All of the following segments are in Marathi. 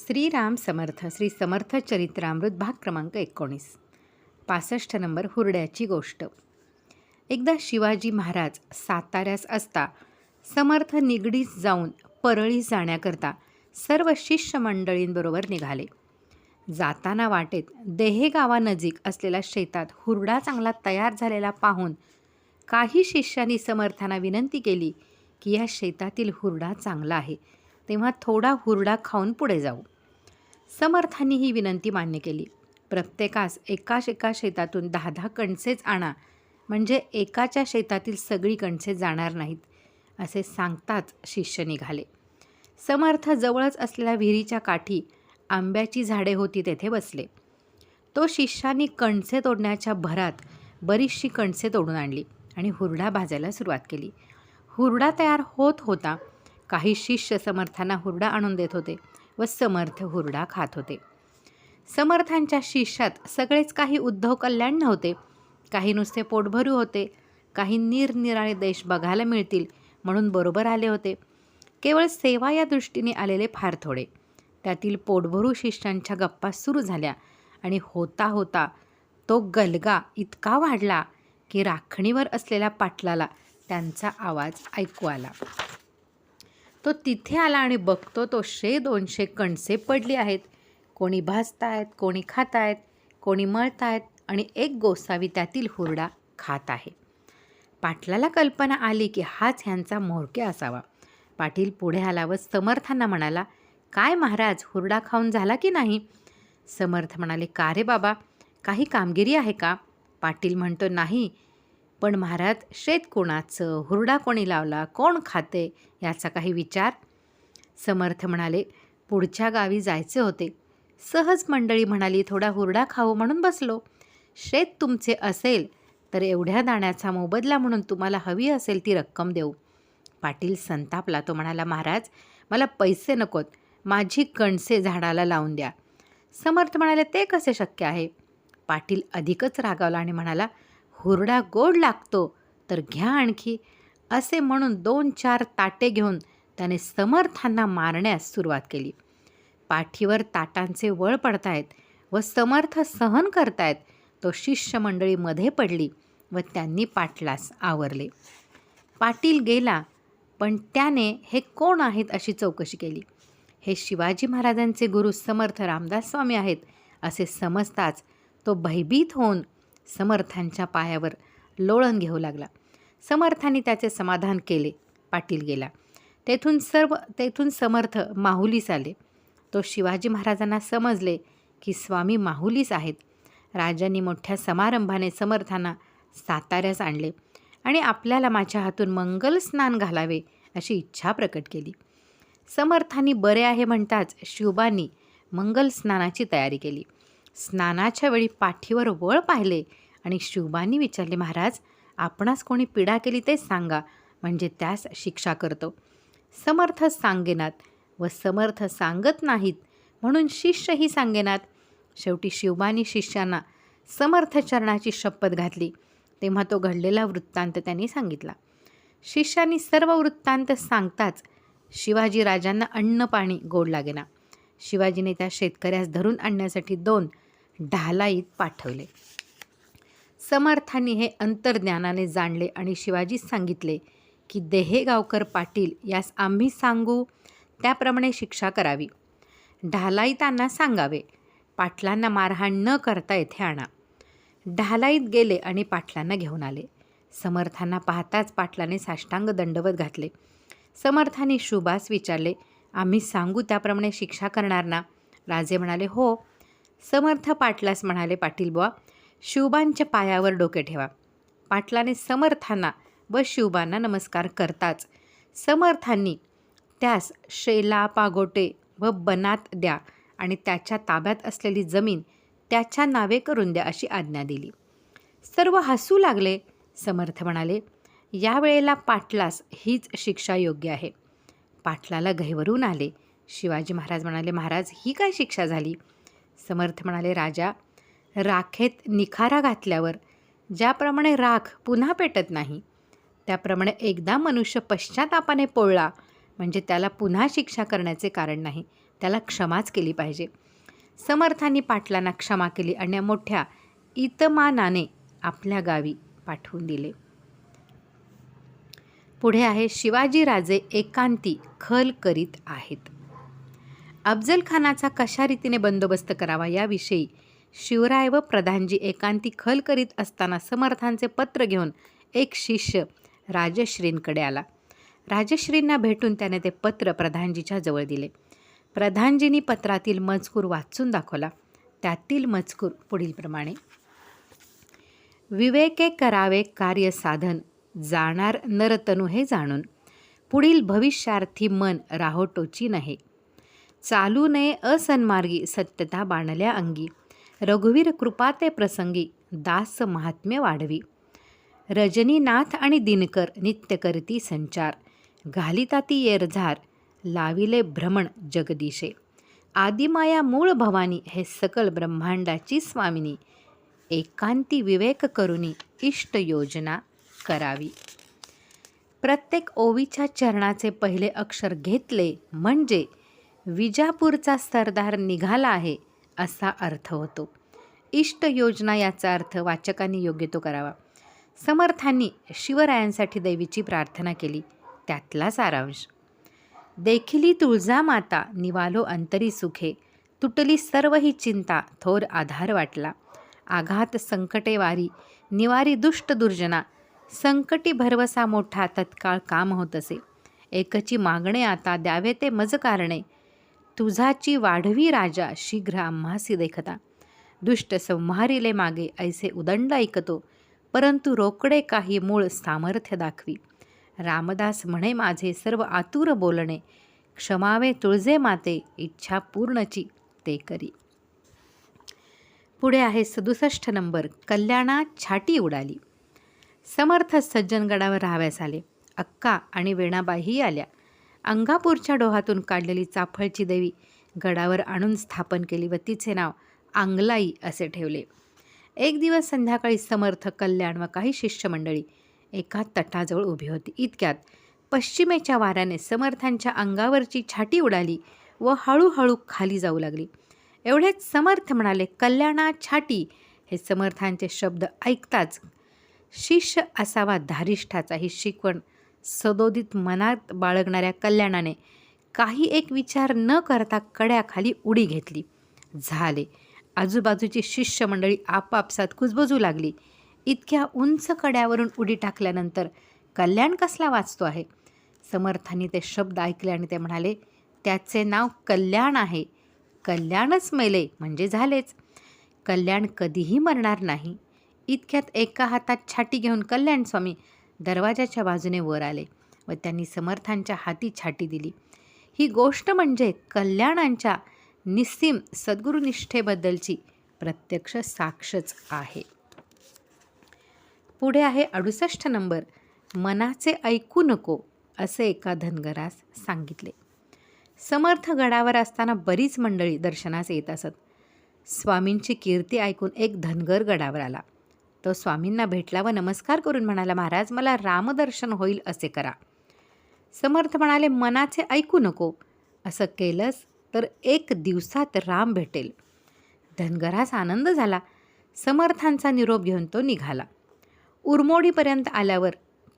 श्रीराम समर्थ श्री समर्थ चरित्रामृत भाग क्रमांक एकोणीस. पासष्ट नंबर हुरड्याची गोष्ट. एकदा शिवाजी महाराज साताऱ्यास असता समर्थ निगडीस जाऊन परळी जाण्याकरता सर्व शिष्य मंडळींबरोबर निघाले. जाताना वाटेत देहे गावानजीक असलेल्या शेतात हुरडा चांगला तयार झालेला पाहून काही शिष्यांनी समर्थांना विनंती केली की या शेतातील हुरडा चांगला आहे. तेव्हा थोडा हुरडा खाऊन पुढे जाऊ. समर्थांनी ही विनंती मान्य केली. प्रत्येकास एकाच एका शेतातून दहा दहा कणसेच आणा. म्हणजे एकाच्या शेतातील सगळी कणसे जाणार नाहीत असे सांगताच शिष्य निघाले. समर्थ जवळच असलेल्या विहिरीच्या काठी आंब्याची झाडे होती तेथे बसले. तो शिष्यानी कणसे तोडण्याच्या भरात बरीचशी कणसे तोडून आणली आणि हुरडा भाजायला सुरुवात केली. हुरडा तयार होत होता काही शिष्य समर्थांना हुरडा आणून देत होते व समर्थ हुरडा खात होते. समर्थांच्या शिष्यात सगळेच काही उद्धव कल्याण नव्हते. काही नुसते पोटभरू होते. काही निरनिराळे देश बघायला मिळतील म्हणून बरोबर आले होते. केवळ सेवा या दृष्टीने आलेले फार थोडे. त्यातील पोटभरू शिष्यांच्या गप्पा सुरू झाल्या आणि होता होता तो गलगा इतका वाढला की राखणीवर असलेल्या पाटलाला त्यांचा आवाज ऐकू आला. तो तिथे आला आणि बघतो तो शे दोनशे कणसे पडली आहेत. कोणी भाजतायत कोणी खातायत कोणी मळतायत आणि एक गोसावी त्यातील हुरडा खात आहे. पाटलाला कल्पना आली की हाच ह्यांचा मोरके असावा. पाटील पुढे आला व समर्थांना म्हणाला काय महाराज हुरडा खाऊन झाला की नाही? समर्थ म्हणाले का रे बाबा काही कामगिरी आहे का? पाटील म्हणतो नाही पण महाराज शेत कोणाचं? हुरडा कोणी लावला? कोण खाते? याचा काही विचार? समर्थ म्हणाले पुढच्या गावी जायचे होते. सहज मंडळी म्हणाली थोडा हुरडा खाऊ म्हणून बसलो. शेत तुमचे असेल तर एवढ्या दाण्याचा मोबदला म्हणून तुम्हाला हवी असेल ती रक्कम देऊ. पाटील संतापला. तो म्हणाला महाराज मला पैसे नकोत. माझी कणसे झाडाला लावून द्या. समर्थ म्हणाले ते कसे शक्य आहे? पाटील अधिकच रागावला आणि म्हणाला हुरडा गोड लागतो. तर घ्या आणखी. असे म्हणून दोन चार ताटे घेऊन त्याने समर्थांना मारण्यास सुरुवात केली. पाठीवर ताटांचे वळ पडतायत व समर्थ सहन करतायत. तो शिष्यमंडळीमध्ये पडली व त्यांनी पाटलास आवरले. पाटील गेला पण त्याने हे कोण आहेत अशी चौकशी केली. हे शिवाजी महाराजांचे गुरु समर्थ रामदास स्वामी आहेत असे समजताच तो भयभीत होऊन समर्थांच्या पायावर लोळण घेऊ लागला. समर्थांनी त्याचे समाधान केले. पाटील गेला. तेथून सर्व तेथून समर्थ माहुलीस आले. तो शिवाजी महाराजांना समजले की स्वामी माहुलीस आहेत. राजांनी मोठ्या समारंभाने समर्थांना साताऱ्यास आणले आणि आपल्याला माझ्या हातून मंगल स्नान घालावे अशी इच्छा प्रकट केली. समर्थांनी बरे आहे म्हणताच शिवबांनी मंगल स्नानाची तयारी केली. स्नानाच्या वेळी पाठीवर वळ पाहिले आणि शिवबांनी विचारले महाराज आपणास कोणी पीडा केली ते सांगा म्हणजे त्यास शिक्षा करतो. समर्थ सांगेनात व समर्थ सांगत नाहीत म्हणून शिष्यही सांगेनात. शेवटी शिवबानी शिष्यांना समर्थ चरणाची शपथ घातली. तेव्हा तो घडलेला वृत्तांत त्यांनी सांगितला. शिष्यांनी सर्व वृत्तांत सांगताच शिवाजी राजांना अन्न पाणी गोड लागेना. शिवाजीने त्या शेतकऱ्यास धरून आणण्यासाठी दोन ढालाईत पाठवले. समर्थांनी हे अंतर्ज्ञानाने जाणले आणि शिवाजीस सांगितले की देहेगावकर पाटील यास आम्ही सांगू. त्याप्रमाणे शिक्षा करावी. ढालाईतांना सांगावे पाटलांना मारहाण न करता येथे आणा. ढालाईत गेले आणि पाटलांना घेऊन आले. समर्थांना पाहताच पाटलाने साष्टांग दंडवत घातले. समर्थांनी शुभास विचारले आम्ही सांगू त्याप्रमाणे शिक्षा करणार ना? राजे म्हणाले हो. समर्थ पाटलास म्हणाले पाटील बुवा शिवबांच्या पायावर डोके ठेवा. पाटलाने समर्थांना व शिवबांना नमस्कार करताच समर्थांनी त्यास शेला पागोटे व बनात द्या आणि त्याच्या ताब्यात असलेली जमीन त्याच्या नावे करून द्या अशी आज्ञा दिली. सर्व हसू लागले. समर्थ म्हणाले यावेळेला पाटलास हीच शिक्षा योग्य आहे. पाटलाला घैवरून आले. शिवाजी महाराज म्हणाले महाराज ही काय शिक्षा झाली? समर्थ म्हणाले राजा राखेत निखारा घातल्यावर ज्याप्रमाणे राख पुन्हा पेटत नाही त्याप्रमाणे एकदा मनुष्य पश्चातापाने पोळला म्हणजे त्याला पुन्हा शिक्षा करण्याचे कारण नाही. त्याला क्षमाच केली पाहिजे. समर्थांनी पाटलांना क्षमा केली आणि मोठ्या इतमानाने आपल्या गावी पाठवून दिले. पुढे आहे शिवाजी राजे एकांती खल करीत आहेत. अफजल खानाचा कशा रीतीने बंदोबस्त करावा याविषयी शिवराय व प्रधानजी एकांती खल करीत असताना समर्थांचे पत्र घेऊन एक शिष्य राजश्रींकडे आला. राजश्रींना भेटून त्याने ते पत्र प्रधानजीच्या जवळ दिले. प्रधानजींनी पत्रातील मजकूर वाचून दाखवला. त्यातील मजकूर पुढीलप्रमाणे विवेके करावे कार्य साधन जाणार नरतनु हे जाणून. पुढील भविष्यार्थी मन राहोटोची नाही. चालू नये असन्मार्गी सत्यता बाणल्या अंगी. रघुवीर कृपाते प्रसंगी दास महात्म्य वाढवी. रजनीनाथ आणि दिनकर नित्य करती संचार. घालिता ती येरझार लाविले भ्रमण जगदीशे. आदिमाया मूळ भवानी हे सकल ब्रह्मांडाची स्वामिनी. एकांती विवेक करुनी इष्ट योजना करावी. प्रत्येक ओवीच्या चरणाचे पहिले अक्षर घेतले म्हणजे विजापूरचा सरदार निघाला आहे असा अर्थ होतो. इष्ट योजना याचा अर्थ वाचकांनी योग्य तो करावा. समर्थांनी शिवरायांसाठी देवीची प्रार्थना केली त्यातला सारांश. देखिली तुळजा माता निवालो अंतरी सुखे तुटली सर्व ही चिंता थोर आधार वाटला. आघात संकटे वारी निवारी दुष्ट दुर्जना संकटी भरवसा मोठा तत्काळ काम होत असे. एकची मागणे आता द्यावे ते मज कारणे तुझाची वाढवी राजा शीघ्र आम्हासी देखता. दुष्ट संहारिले मागे ऐसे उदंड ऐकतो परंतु रोकडे काही मूळ सामर्थ्य दाखवी. रामदास म्हणे माझे सर्व आतुर बोलणे क्षमावे तुळजे माते इच्छा पूर्णची ते करी. पुढे आहे सदुसष्ट नंबर कल्याणा छाटी उडाली. समर्थ सज्जनगडावर राहाव्यास आले. अक्का आणि वेणाबाईही आल्या. अंगापूरच्या डोहातून काढलेली चाफळची देवी गडावर आणून स्थापन केली व तिचे नाव आंगलाई असे ठेवले. एक दिवस संध्याकाळी समर्थ कल्याण व काही शिष्यमंडळी एका तटाजवळ उभी होती. इतक्यात पश्चिमेच्या वाऱ्याने समर्थांच्या अंगावरची छाटी उडाली व हळूहळू खाली जाऊ लागली. एवढेच समर्थ म्हणाले कल्याणा छाटी! हे समर्थांचे शब्द ऐकताच शिष्य असावा धारिष्ठाचा ही शिकवण सदोदित मनात बाळगणाऱ्या कल्याणाने काही एक विचार न करता कड्याखाली उडी घेतली. झाले. आजूबाजूची शिष्यमंडळी आपापसात कुजबजू लागली. इतक्या उंच कड्यावरून उडी टाकल्यानंतर कल्याण कसला वाचतो आहे? समर्थांनी ते शब्द ऐकले आणि ते म्हणाले त्याचे नाव कल्याण आहे. कल्याणच मेले म्हणजे झालेच. कल्याण कधीही मरणार नाही. इतक्यात एका हातात छाटी घेऊन कल्याण स्वामी दरवाजाच्या बाजूने वर आले व त्यांनी समर्थांच्या हाती छाटी दिली. ही गोष्ट म्हणजे कल्याणांच्या निस्सीम सद्गुरुनिष्ठेबद्दलची प्रत्यक्ष साक्षच आहे. पुढे आहे अडुसष्ट नंबर मनाचे ऐकू नको असे एका धनगरास सांगितले. समर्थ गडावर असताना बरीच मंडळी दर्शनास येत असत. स्वामींची कीर्ती ऐकून एक धनगर गडावर आला. तो स्वामींना भेटला व नमस्कार करून म्हणाला महाराज मला रामदर्शन होईल असे करा. समर्थ म्हणाले मनाचे ऐकू नको. असं केलंस तर एक दिवसात राम भेटेल. धनगरास आनंद झाला. समर्थांचा निरोप घेऊन तो निघाला. उरमोडीपर्यंत आल्यावर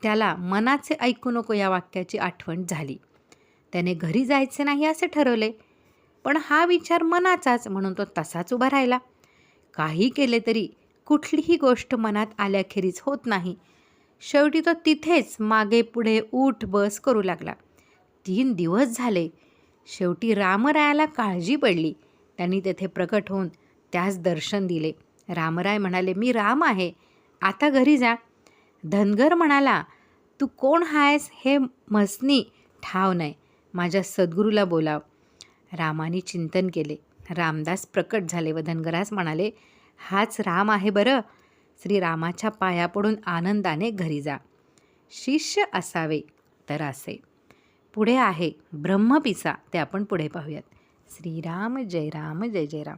त्याला मनाचे ऐकू नको या वाक्याची आठवण झाली. त्याने घरी जायचे नाही असे ठरवले पण हा विचार मनाचाच म्हणून तो तसाच उभा राहिला. काही केले तरी कुठलीही गोष्ट मनात आल्याखेरीज होत नाही. शेवटी तो तिथेच मागे पुढे उठ बस करू लागला. तीन दिवस झाले. शेवटी रामरायाला काळजी पडली. त्यांनी तेथे प्रकट होऊन त्यास दर्शन दिले. रामराय म्हणाले मी राम आहे. आता घरी जा. धनगर म्हणाला तू कोण आहेस हे मसनी ठाव नाही. माझ्या सद्गुरूला बोलाव. रामाने चिंतन केले. रामदास प्रकट झाले व धनगरास म्हणाले हाच राम आहे बरं. श्रीरामाच्या पाया पडून आनंदाने घरी जा. शिष्य असावे तर असे. पुढे आहे ब्रह्मपिसा. ते आपण पुढे पाहूयात. श्रीराम जय राम जय जय राम.